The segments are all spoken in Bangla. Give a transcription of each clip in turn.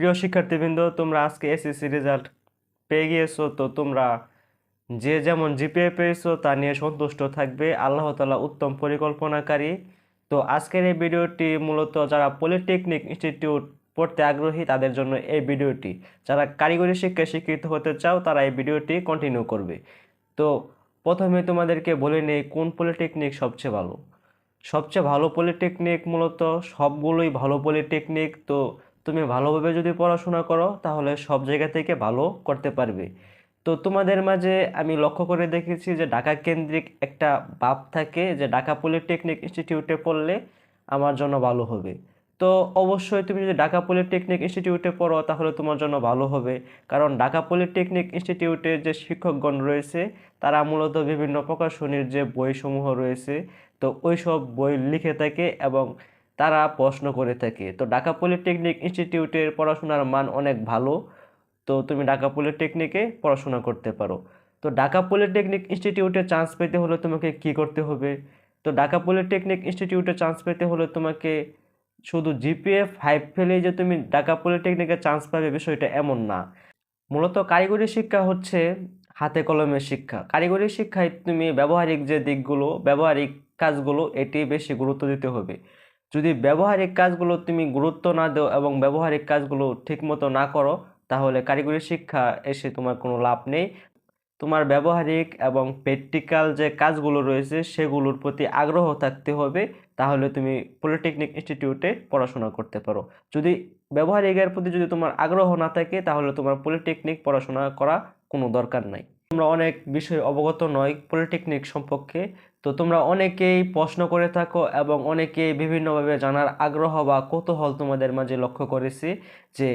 প্রিয় শিক্ষার্থীবৃন্দ, তোমরা আজকে এসএসসি রেজাল্ট পেয়ে গিয়েছো, তো তোমরা যে যেমন জিপিএ পেয়েছ, তা নিয়ে সন্তুষ্ট থাকবে। আল্লাহ তাআলা উত্তম পরিকল্পনাকারী। তো আজকের এই ভিডিওটি মূলত যারা পলিটেকনিক ইনস্টিটিউট পড়তে আগ্রহী, তাদের জন্য এই ভিডিওটি। যারা কারিগরি শিক্ষায় শিক্ষিত হতে চাও, তারা এই ভিডিওটি কন্টিনিউ করবে। তো প্রথমে তোমাদেরকে বলে নেই কোন পলিটেকনিক সবচেয়ে ভালো। সবচেয়ে ভালো পলিটেকনিক মূলত সবগুলোই ভালো পলিটেকনিক। তো তুমি ভালোভাবে যদি পড়াশোনা করো, তাহলে সব জায়গা থেকে ভালো করতে পারবে। তো তোমাদের মাঝে আমি লক্ষ্য করে দেখেছি যে ঢাকা কেন্দ্রিক একটা ভাব থাকে যে ঢাকা পলিটেকনিক ইনস্টিটিউটে পড়লে আমার জন্য ভালো হবে। তো অবশ্যই তুমি যদি ঢাকা পলিটেকনিক ইনস্টিটিউটে পড়ো, তাহলে তোমার জন্য ভালো হবে। কারণ ঢাকা পলিটেকনিক ইনস্টিটিউটের যে শিক্ষকগণ রয়েছে, তারা মূলত বিভিন্ন প্রকাশনীর যে বইসমূহ রয়েছে, তো ওই সব বই লিখে থাকে এবং তারা প্রশ্ন করে থাকে, তো ঢাকা পলিটেকনিক ইনস্টিটিউটের পড়াশোনার মান অনেক ভালো, তো তুমি ঢাকা পলিটেকনিকে পড়াশোনা করতে পারো। তো ঢাকা পলিটেকনিক ইনস্টিটিউটে চান্স পেতে হলে তোমাকে কি করতে হবে? তো ঢাকা পলিটেকনিক ইনস্টিটিউটে চান্স পেতে হলে তোমাকে শুধু জিপিএ ফাইভ ফেলেই যে তুমি ঢাকা পলিটেকনিকে চান্স পাবে বিষয়টা এমন না। মূলত কারিগরি শিক্ষা হচ্ছে হাতে কলমের শিক্ষা। কারিগরি শিক্ষায় তুমি ব্যবহারিক যে দিকগুলো, ব্যবহারিক কাজগুলো, এটি বেশি গুরুত্ব দিতে হবে। যদি ব্যবহারিক কাজগুলো তুমি গুরুত্ব না দাও এবং ব্যবহারিক কাজগুলো ঠিকমতো না করো, তাহলে কারিগরি শিক্ষা এসে তোমার কোনো লাভ নেই। তোমার ব্যবহারিক এবং প্র্যাকটিক্যাল যে কাজগুলো রয়েছে, সেগুলোর প্রতি আগ্রহ থাকতে হবে। তাহলে তুমি পলিটেকনিক ইনস্টিটিউটে পড়াশোনা করতে পারো। যদি ব্যবহারিকের প্রতি যদি তোমার আগ্রহ না থাকে, তাহলে তোমার পলিটেকনিক পড়াশোনা করা কোনো দরকার নাই। তোমরা অনেক বিষয়ে অবগত নয় পলিটেকনিক সম্পর্কে। তো তোমরা অনেকেই প্রশ্ন করে থাকো এবং অনেকেই বিভিন্নভাবে জানার আগ্রহ বা কৌতূহল তোমাদের মাঝে লক্ষ্য করেছি যে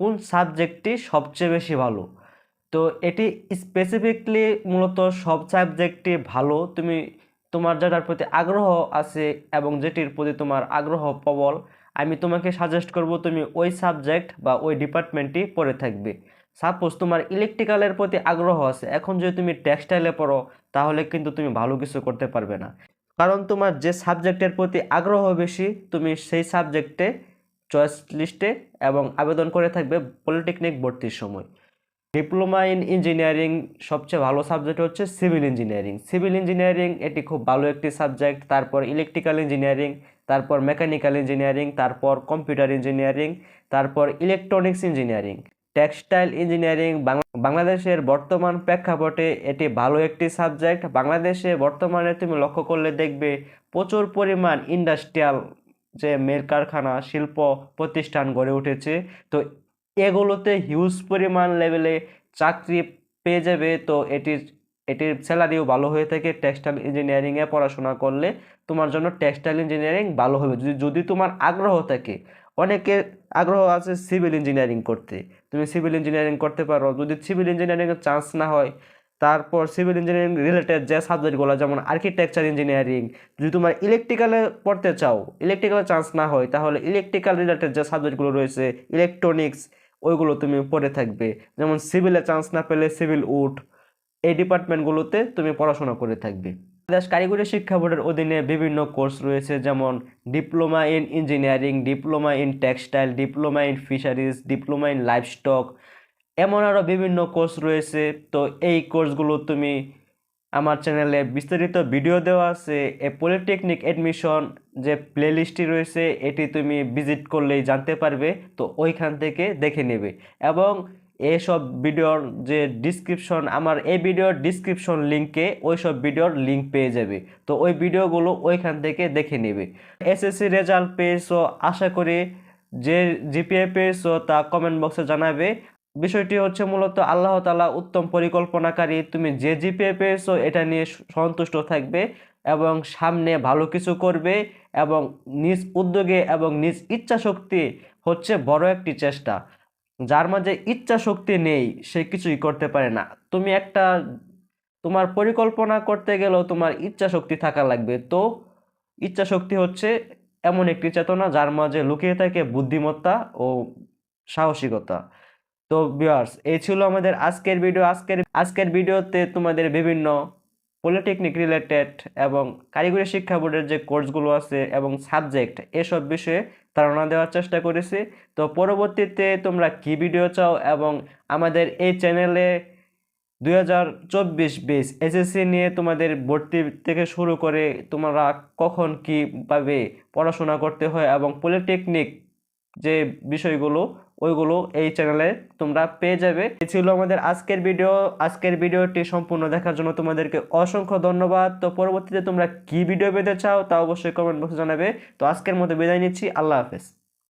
কোন সাবজেক্টটি সবচেয়ে বেশি ভালো। তো এটি স্পেসিফিকলি মূলত সব সাবজেক্টই ভালো, তুমি তোমার যেটার প্রতি আগ্রহ আছে এবং যেটির প্রতি তোমার আগ্রহ প্রবল, আমি তোমাকে সাজেস্ট করব তুমি ওই সাবজেক্ট বা ওই ডিপার্টমেন্টটি পড়ে থাকবে। সাপোজ তোমার ইলেকট্রিক্যালের প্রতি আগ্রহ আছে, এখন যদি তুমি টেক্সটাইলে পড়ো, তাহলে কিন্তু তুমি ভালো কিছু করতে পারবে না। কারণ তোমার যে সাবজেক্টের প্রতি আগ্রহ বেশি, তুমি সেই সাবজেক্টে চয়েস লিস্টে এবং আবেদন করে থাকবে পলিটেকনিক ভর্তির সময়। ডিপ্লোমা ইন ইঞ্জিনিয়ারিং সবচেয়ে ভালো সাবজেক্ট হচ্ছে সিভিল ইঞ্জিনিয়ারিং সিভিল ইঞ্জিনিয়ারিং এটি খুব ভালো একটি সাবজেক্ট তারপর ইলেকট্রিক্যাল ইঞ্জিনিয়ারিং তারপর মেকানিক্যাল ইঞ্জিনিয়ারিং তারপর কম্পিউটার ইঞ্জিনিয়ারিং তারপর ইলেকট্রনিক্স ইঞ্জিনিয়ারিং টেক্সটাইল ইঞ্জিনিয়ারিং বাংলাদেশের বর্তমান প্রেক্ষাপটে এটি ভালো একটি সাবজেক্ট। বাংলাদেশে বর্তমানে তুমি লক্ষ্য করলে দেখবে প্রচুর পরিমাণ ইন্ডাস্ট্রিয়াল যে মেল কারখানা, শিল্প প্রতিষ্ঠান গড়ে উঠেছে। তো এগুলোতে হিউজ পরিমাণ লেভেলে চাকরি পেয়ে যাবে। তো এটির এটির স্যালারিও ভালো হয়ে থাকে টেক্সটাইল ইঞ্জিনিয়ারিংয়ে পড়াশোনা করলে। তোমার জন্য টেক্সটাইল ইঞ্জিনিয়ারিং ভালো হবে। যদি যদি তোমার আগ্রহ থাকে অনেকের আগ্রহ আছে সিভিল ইঞ্জিনিয়ারিং করতে। তুমি সিভিল ইঞ্জিনিয়ারিং করতে পারো। যদি সিভিল ইঞ্জিনিয়ারিংয়ের চান্স না হয়, তারপর সিভিল ইঞ্জিনিয়ারিং রিলেটেড যে সাবজেক্টগুলো যেমন আর্কিটেকচার ইঞ্জিনিয়ারিং যদি তোমার ইলেকট্রিক্যালে পড়তে চাও ইলেকট্রিক্যালে চান্স না হয়, তাহলে ইলেকট্রিক্যাল রিলেটেড যে সাবজেক্টগুলো রয়েছে ইলেকট্রনিক্স ওইগুলো তুমি পড়ে থাকবে। যেমন সিভিলে চান্স না পেলে সিভিল উড এই ডিপার্টমেন্টগুলোতে তুমি পড়াশোনা করে থাকবে। বাংলাদেশ কারিগরি শিক্ষা বোর্ডের অধীনে বিভিন্ন কোর্স রয়েছে, যেমন diploma in engineering, diploma in textile, diploma in fisheries, diploma in livestock, এমন আরও বিভিন্ন কোর্স রয়েছে। তো এই কোর্সগুলো তুমি আমার চ্যানেলে বিস্তারিত ভিডিও দেওয়া আছে। এ পলিটেকনিক অ্যাডমিশন যে প্লেলিস্টটি রয়েছে, এটি তুমি ভিজিট করলেই জানতে পারবে। তো ওইখান থেকে দেখে নেবে। এবং এসব ভিডিওর যে ডিসক্রিপশন আমার এই ভিডিওর ডিসক্রিপশন লিঙ্কে ওই সব ভিডিওর লিঙ্ক পেয়ে যাবে। তো ওই ভিডিওগুলো ওইখান থেকে দেখে নেবে। এসএসসি রেজাল্ট পেয়েছ, আশা করি যে জিপিএ পেয়েছ তা কমেন্ট বক্সে জানাবে। বিষয়টি হচ্ছে মূলত আল্লাহ তালা উত্তম পরিকল্পনাকারী, তুমি যে জিপিএ পেয়েছ এটা নিয়ে সন্তুষ্ট থাকবে এবং সামনে ভালো কিছু করবে এবং নিজ উদ্যোগে এবং নিজ ইচ্ছা শক্তি হচ্ছে বড় একটি চেষ্টা। যার মাঝে ইচ্ছা শক্তি নেই, সে কিছুই করতে পারে না। তুমি একটা, তোমার পরিকল্পনা করতে গেলেও তোমার ইচ্ছা শক্তি থাকা লাগবে। তো ইচ্ছা শক্তি হচ্ছে এমন একটি চেতনা যার মাঝে লুকিয়ে থাকে বুদ্ধিমত্তা ও সাহসিকতা। তো ভিউয়ার্স এই ছিল আমাদের আজকের ভিডিও আজকের আজকের ভিডিওতে তোমাদের বিভিন্ন পলিটেকনিক রিলেটেড এবং কারিগরি শিক্ষা বোর্ডের যে কোর্সগুলো আছে এবং সাবজেক্ট, এসব বিষয়ে ধারণা দেওয়ার চেষ্টা করেছি। তো পরবর্তীতে তোমরা কি ভিডিও চাও এবং আমাদের এই চ্যানেলে দুই হাজার চব্বিশ বিশ নিয়ে তোমাদের ভর্তি থেকে শুরু করে তোমরা কখন কীভাবে পড়াশোনা করতে হয় এবং পলিটেকনিক যে বিষয়গুলো, ওইগুলো এই চ্যানেলে তোমরা পেয়ে যাবে। এ ছিল আমাদের আজকের ভিডিও আজকের ভিডিওটি সম্পূর্ণ দেখার জন্য তোমাদেরকে অসংখ্য ধন্যবাদ। তো পরবর্তীতে তোমরা কি ভিডিও পেতে চাও তা অবশ্যই কমেন্ট বক্সে জানাবে। তো আজকের মতো বিদায় নিচ্ছি। আল্লাহ হাফেজ।